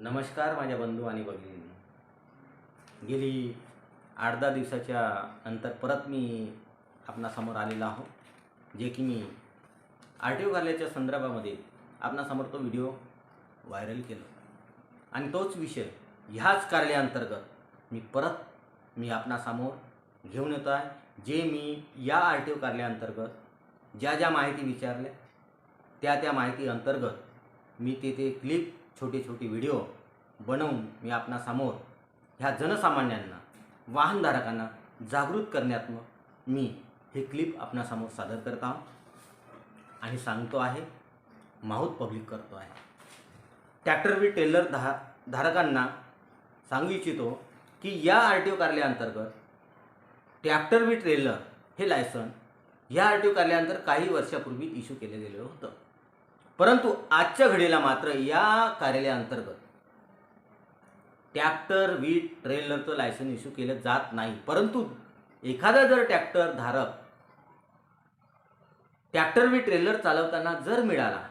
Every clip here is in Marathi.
नमस्कार माझ्या बंधू आणि भगिनी गेली आठ दहा दिवसाच्या नंतर परत मी आपणासमोर आलेलो आहो जे की मी आर टी ओ कार्यालयाच्या संदर्भामध्ये आपणासमोर तो व्हिडिओ व्हायरल केला. आणि तोच विषय ह्याच कार्यालयाअंतर्गत मी परत मी आपणासमोर घेऊन येतो आहे जे मी या आर टी ओ कार्यालयाअंतर्गत ज्या ज्या माहिती विचारल्या त्या त्या माहिती अंतर्गत मी ते ते क्लिप छोटे छोटे व्हिडिओ बनवून मी आपणासमोर ह्या जनसामान्यांना वाहनधारकांना जागृत करण्यात मी हे क्लिप आपणासमोर सादर करत आहोत. आणि सांगतो आहे माहूत पब्लिक करतो आहे. ट्रॅक्टर वी टेलर धा धारकांना सांगू इच्छितो की या आर टी ओ कार्यालयाअंतर्गत ट्रॅक्टर वी ट्रेलर हे लायसन या आर टी ओ कार्यालयानंतर काही वर्षापूर्वी इश्यू केलं गेलेलं होतं. परंतु आजच्या घडीला मात्र या कार्यालयाअंतर्गत ट्रॅक्टर वीट ट्रेलरचं लायसन इश्यू केलं जात नाही. परंतु एखादा जर ट्रॅक्टर धारक ट्रॅक्टर वी ट्रेलर चालवताना जर मिळाला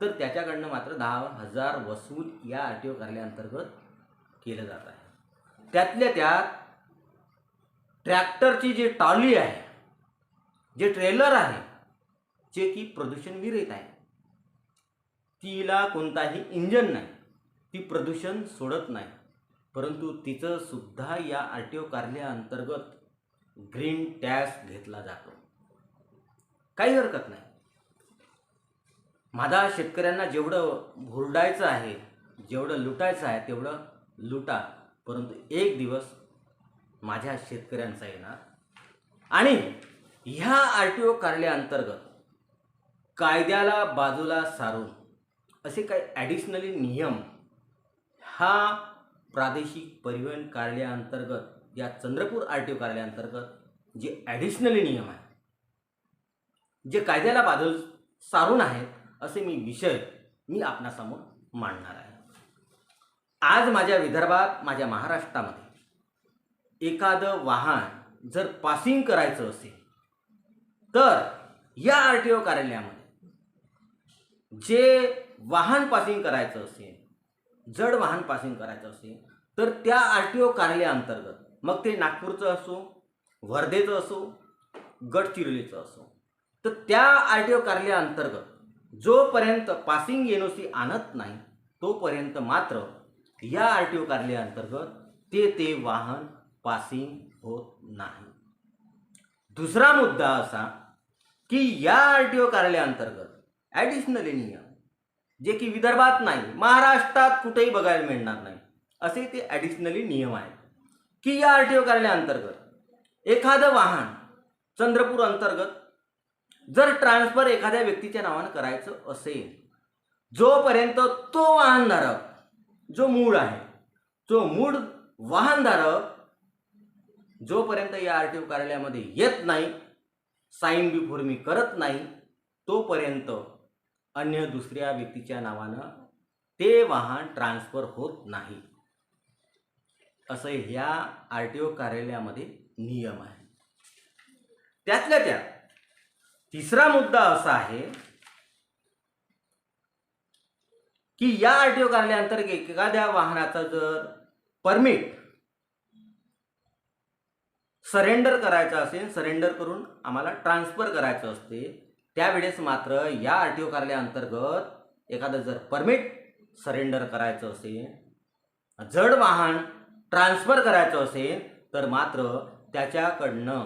तर त्याच्याकडनं मात्र दहा हजार वसूल या आर टी ओ कार्यालयाअंतर्गत केलं जात आहे. त्यातल्या त्यात ट्रॅक्टरची जी टॉली आहे जे ट्रेलर आहे जे की प्रदूषण विरहित आहे तिला कोणताही इंजन नाही ती प्रदूषण सोडत नाही. परंतु तिचं सुद्धा या आर टी ओ कार्यालयाअंतर्गत ग्रीन टॅक्स घेतला जातो. काही हरकत नाही. माझा शेतकऱ्यांना जेवढं भुरडायचं आहे जेवढं लुटायचं आहे तेवढं लुटा. परंतु एक दिवस माझ्या शेतकऱ्यांचा येणार. आणि ह्या आर टी ओ कार्यालयाअंतर्गत कायद्याला बाजूला सारून असे काही ॲडिशनली नियम हा प्रादेशिक परिवहन कार्यालयाअंतर्गत या चंद्रपूर आर टी ओ कार्यालयाअंतर्गत जे ॲडिशनली नियम आहे जे कायद्याला बाजू सारून आहेत असे मी विषय मी आपणासमोर मांडणार आहे. आज माझ्या विदर्भात माझ्या महाराष्ट्रामध्ये एखादं वाहन जर पासिंग करायचं असेल तर या आर टी ओ कार्यालयामध्ये जे वाहन पासिंग करायचं असेल जड वाहन पासिंग करायचं असेल तर त्या आर टी ओ कार्यालयाअंतर्गत मग ते नागपूरचं असो वर्धेचं असो गडचिरोलीचं असो तर त्या आर टी ओ कार्यालयाअंतर्गत जोपर्यंत पासिंग एन ओ सी आणत नाही तोपर्यंत मात्र या आर टी ओ कार्यालयाअंतर्गत ते ते वाहन पासिंग होत नाही. दुसरा मुद्दा असा की या आर टी ओ कार्यालयाअंतर्गत ॲडिशनल नियम जे की विदर्भात नाही महाराष्ट्रात कुठेही बघायला मिळणार नाही. असे ते ॲडिशनली नियम आहेत. की या आर टी ओ कार्यालयाअंतर्गत एखादं वाहन चंद्रपूर अंतर्गत जर ट्रान्सफर एखाद्या व्यक्तीच्या नावानं करायचं असेल जोपर्यंत तो वाहनधारक जो मूळ आहे तो मूळ वाहनधारक जोपर्यंत या आर टी ओ कार्यालयामध्ये येत नाही साईन बिफोर मी करत नाही तोपर्यंत अन्य दुसऱ्या व्यक्तीच्या नावानं ते वाहन ट्रान्सफर होत नाही. असं ह्या आर टी ओ कार्यालयामध्ये नियम आहे. त्यातल्या त्या तिसरा मुद्दा असा आहे की या आर टी ओ कार्यालयांतर्गत एखाद्या वाहनाचा जर परमिट सरेंडर करायचं असेल सरेंडर करून आम्हाला ट्रान्सफर करायचं असते त्यावेळेस मात्र या आर टी ओ कार्यालयाअंतर्गत एखादं जर परमिट सरेंडर करायचं असेल जड वाहन ट्रान्सफर करायचं असेल तर मात्र त्याच्याकडनं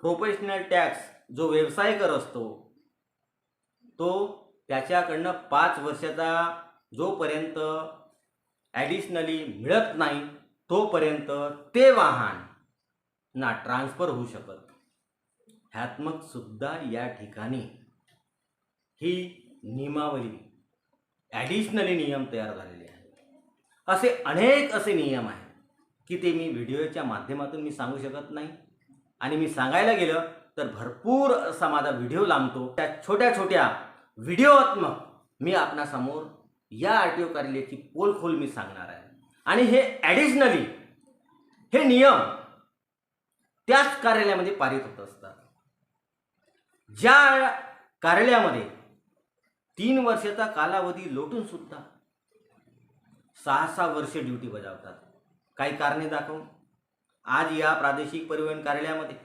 प्रोफेशनल टॅक्स जो व्यवसायकर असतो तो त्याच्याकडनं पाच वर्षाचा जोपर्यंत ॲडिशनली मिळत नाही तोपर्यंत ते वाहन ना ट्रान्सफर होऊ शकत. ह्यात्मकसुद्धा सुद्धा या ठिकाणी ही नियमावली ॲडिशनली नियम तयार झालेले आहेत. असे अनेक असे नियम आहेत की ते मी व्हिडिओच्या माध्यमातून मी सांगू शकत नाही. आणि मी सांगायला गेलं तर भरपूर असा माझा व्हिडिओ लांबतो. त्या छोट्या छोट्या व्हिडिओत्मक मी आपणासमोर या आर टी ओ कार्यालयाची पोलखोल मी सांगणार आहे. आणि हे ॲडिशनली हे नियम त्याच कार्यालयामध्ये पारित होत असतात. ज्या कार्यालयामध्ये तीन वर्षाचा कालावधी लोटून सुद्धा सहा सहा वर्षे ड्युटी बजावतात. काही कारणे दाखवून. आज या प्रादेशिक परिवहन कार्यालयामध्ये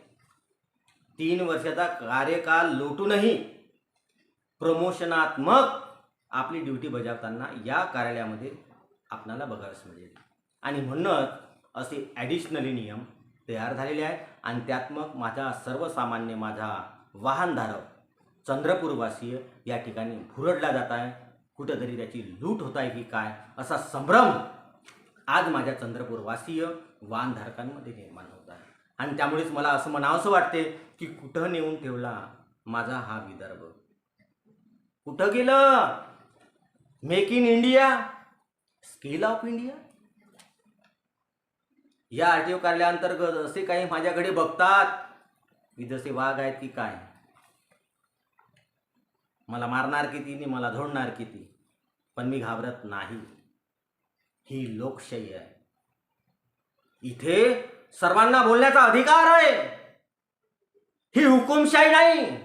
तीन वर्षाचा कार्यकाल लोटूनही प्रमोशनात्मक आपली ड्युटी बजावताना या कार्यालयामध्ये आपणाला बघावयास मिळेल. आणि म्हणूनच असे ॲडिशनली नियम तयार झालेले आहेत. आणि त्यात मग माझा सर्वसामान्य माझा वाहनधारक चंद्रपूरवासीय या ठिकाणी भुरडला जात आहे. कुठंतरी त्याची लूट होत आहे की काय? असा संभ्रम आज माझ्या चंद्रपूरवासीय वाहनधारकांमध्ये निर्माण होत आहे. आणि त्यामुळेच मला असं म्हणावंसं वाटते की कुठं नेऊन ठेवला माझा हा विदर्भ? कुठं गेलं? Make in India? Skill of India? या आर टी ओ कार्यालयाअंतर्गत असे काही माझ्याकडे बघतात. जसे वाघ आहेत की काय? मला मारणार किती? आणि मला धोडणार किती? पण मी घाबरत नाही. ही लोकशाही आहे. इथे सर्वांना बोलण्याचा अधिकार आहे. ही हुकुमशाही नाही.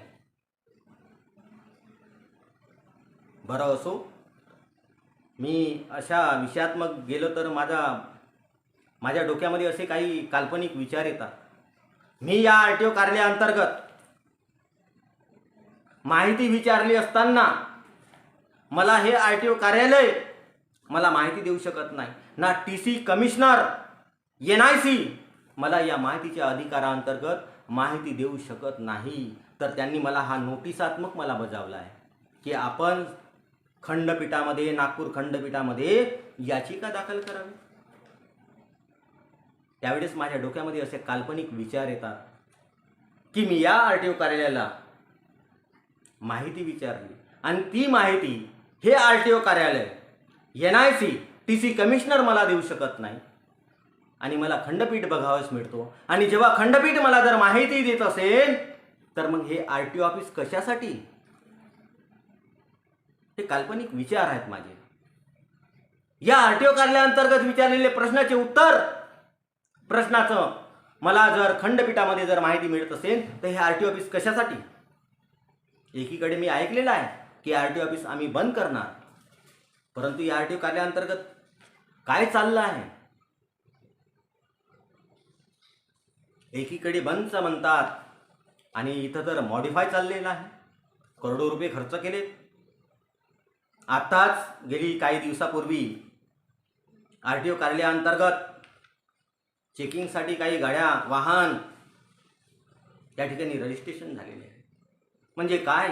बरं असो मी अशा विषयात मग गेलो तर माझा माझ्या डोक्यामध्ये असे काही काल्पनिक विचार येतात. मी या आर टी ओ कार्यालयाअंतर्गत माहिती विचारली असताना मला हे आर टी ओ कार्यालय मला माहिती देऊ शकत नाही. ना T C commissioner N I C मला या माहितीच्या अधिकाराअंतर्गत माहिती देऊ शकत नाही. तर त्यांनी मला हा नोटिसात्मक मला बजावला आहे की आपण खंडपीठामध्ये नागपूर खंडपीठामध्ये याचिका दाखल करावी. त्यावेळेस माझ्या डोक्यामध्ये असे काल्पनिक विचार येतात की मी या आर टी ओ कार्यालयाला माहिती विचारली. आणि ती माहिती हे आर टी ओ कार्यालय N I C T C commissioner मला देऊ शकत नाही. आणि मला खंडपीठ बघावंच मिळतो. आणि जेव्हा खंडपीठ मला जर माहिती देत असेल तर मग हे आर टी ओ ऑफिस कशासाठी? हे काल्पनिक विचार आहेत माझे. या आर टी ओ कार्यालयाअंतर्गत विचारलेले प्रश्नाचे उत्तर प्रश्नाचं मला जर खंडपीठामध्ये जर माहिती मिळत असेल तर हे आर टी ऑफिस कशासाठी? एकीकडे मी ऐकलेलं आहे की आर टी ऑफिस आम्ही बंद करणार. परंतु या आर टी ओ कार्याअंतर्गत काय चाललं आहे? एकीकडे बंदचं म्हणतात आणि इथं तर मॉडिफाय चाललेलं आहे. करोडो रुपये खर्च केले आत्ताच गेली काही दिवसापूर्वी आर टी ओ कार्यालयाअंतर्गत चेकिंगसाठी काही गाड्या वाहन त्या ठिकाणी रजिस्ट्रेशन झालेले आहे. म्हणजे काय?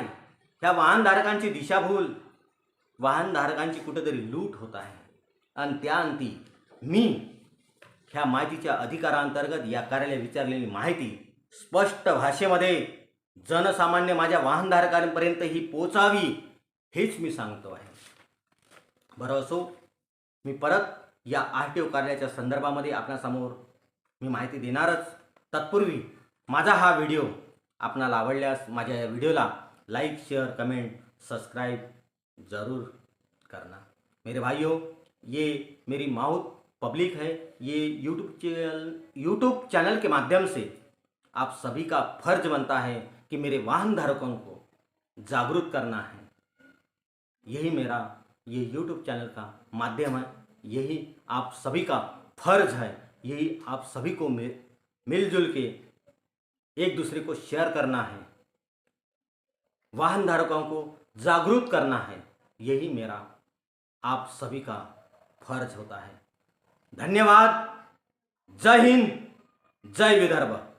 ह्या वाहनधारकांची दिशाभूल वाहनधारकांची कुठेतरी लूट होत आहे. आणि त्या अंती मी ह्या माहितीच्या अधिकारांतर्गत या कार्यालय विचारलेली माहिती स्पष्ट भाषेमध्ये जनसामान्य माझ्या वाहनधारकांपर्यंत ही पोचावी हेच मी सांगतो आहे. बरं असो मी परत या आर टी ओ कार्यालयाच्या संदर्भामध्ये आपल्यासमोर मी माहिती देणारच. तत्पूर्वी माझा हा व्हिडिओ आपणाला आवडल्यास माझ्या या व्हिडिओला लाईक, शेअर, कमेंट सब्सक्राइब ज़रूर करना. मेरे भाइयों ये मेरी माउथ पब्लिक है. ये यूट्यूब चैनल यूट्यूब चैनल के माध्यम से आप सभी का फ़र्ज़ बनता है कि मेरे वाहन धारकों को जागरूक करना है। यही मेरा, ये यूट्यूब चैनल का माध्यम है। यही आप सभी का फ़र्ज़ है। यही आप सभी को मिल मिलजुल के एक दूसरे को शेयर करना है। वाहन धारकों को जागरूक करना है। यही मेरा आप सभी का फ़र्ज़ होता है। धन्यवाद। जय हिंद। जय विदर्भ।